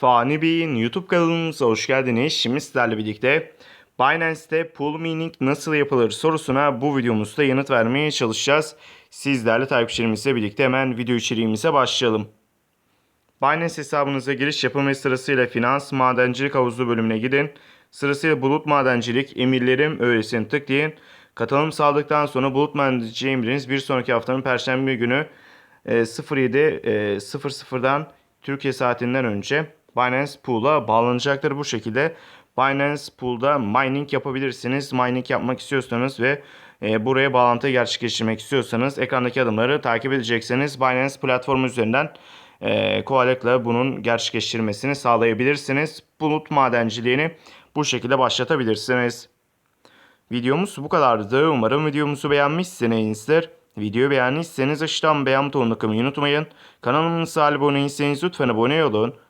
Fani Bey'in YouTube kanalımıza hoş geldiniz. Şimdi sizlerle birlikte Binance'te pool mining nasıl yapılır sorusuna bu videomuzda yanıt vermeye çalışacağız. Sizlerle takipçilerimizle birlikte hemen video içeriğimize başlayalım. Binance hesabınıza giriş yapın ve sırasıyla finans, madencilik havuzu bölümüne gidin. Sırasıyla bulut madencilik, emirlerim öğresini tıklayın. Katılım sağladıktan sonra bulut madencilik emriniz bir sonraki haftanın perşembe günü e, 07 e, 00'dan Türkiye saatinden önce Binance Pool'a bağlanacaktır bu şekilde. Binance Pool'da mining yapabilirsiniz. Mining yapmak istiyorsanız ve e, buraya bağlantı gerçekleştirmek istiyorsanız ekrandaki adımları takip edeceksiniz. Binance platformu üzerinden e, kolaylıkla bunun gerçekleştirmesini sağlayabilirsiniz. Bulut madenciliğini bu şekilde başlatabilirsiniz. Videomuz bu kadardı. Umarım videomuzu beğenmişsinizdir. Videoyu beğendiyseniz aşağıdan beğen butonuna tıklamayı unutmayın. Kanalımıza abone değilseniz lütfen abone olun.